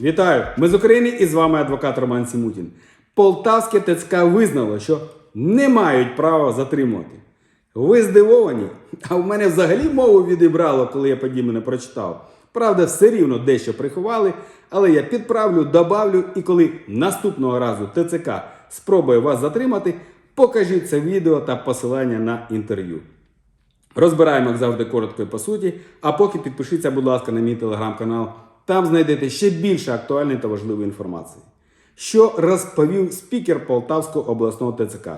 Вітаю! Ми з України і з вами адвокат Роман Сімутін. Полтавське ТЦК визнало, що не мають права затримувати. Ви здивовані? А в мене взагалі мову відібрало, коли я подібне прочитав. Правда, все рівно дещо приховали, але я підправлю, добавлю, і коли наступного разу ТЦК спробує вас затримати, покажіть це відео та посилання на інтерв'ю. Розбираємо, як завжди, коротко і по суті. А поки підпишіться, будь ласка, на мій телеграм-канал. Там знайдете ще більше актуальної та важливої інформації. Що розповів спікер Полтавського обласного ТЦК.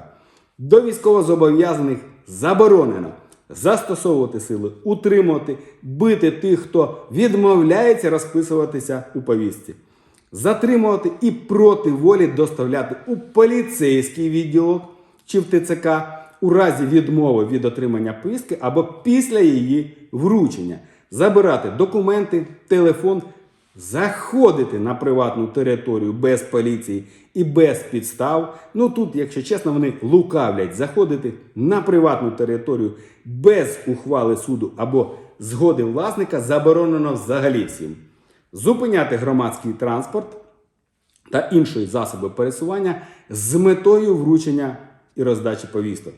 До військовозобов'язаних заборонено застосовувати сили, утримувати, бити тих, хто відмовляється розписуватися у повістці, затримувати і проти волі доставляти у поліцейський відділок чи в ТЦК у разі відмови від отримання повістки або після її вручення, забирати документи, телефон, заходити на приватну територію без поліції і без підстав. Ну тут, якщо чесно, вони лукавлять заходити на приватну територію без ухвали суду або згоди власника заборонено взагалі всім. Зупиняти громадський транспорт та інші засоби пересування з метою вручення і роздачі повісток.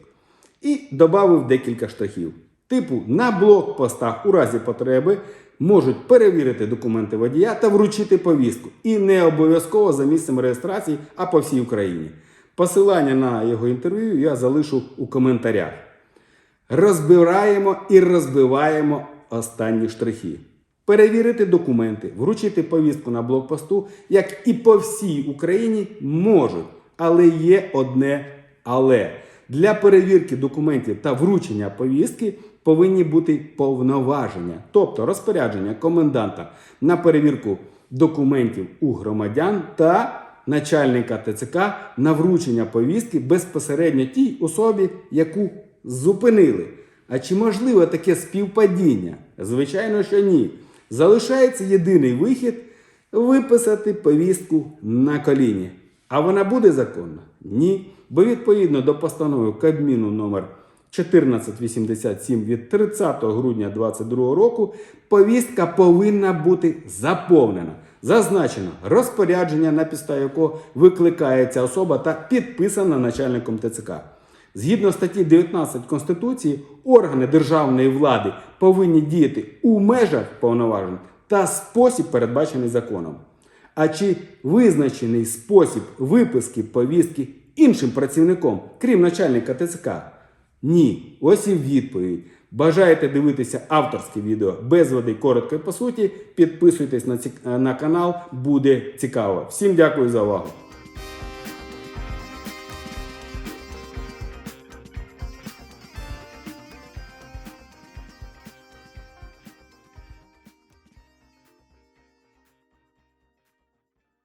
І додав декілька штрихів. Типу, на блокпостах у разі потреби можуть перевірити документи водія та вручити повістку. І не обов'язково за місцем реєстрації, а по всій Україні. Посилання на його інтерв'ю я залишу у коментарях. Розбираємо і розбиваємо останні штрихи. Перевірити документи, вручити повістку на блокпосту, як і по всій Україні, можуть. Але є одне але. Для перевірки документів та вручення повістки повинні бути повноваження, тобто розпорядження коменданта на перевірку документів у громадян та начальника ТЦК на вручення повістки безпосередньо тій особі, яку зупинили. А чи можливо таке співпадіння? Звичайно, що ні. Залишається єдиний вихід виписати повістку на коліні. А вона буде законна? Ні. Бо відповідно до постанови Кабміну номер 1487 від 30 грудня 2022 року повістка повинна бути заповнена. Зазначено розпорядження, на підставі якого викликається особа та підписана начальником ТЦК. Згідно статті 19 Конституції, органи державної влади повинні діяти у межах повноважень та спосіб, передбачений законом. А чи визначений спосіб виписки повістки іншим працівником, крім начальника ТЦК? Ні. Ось і відповідь. Бажаєте дивитися авторське відео без води, коротко і по суті. Підписуйтесь на, ці- на канал, буде цікаво. Всім дякую за увагу.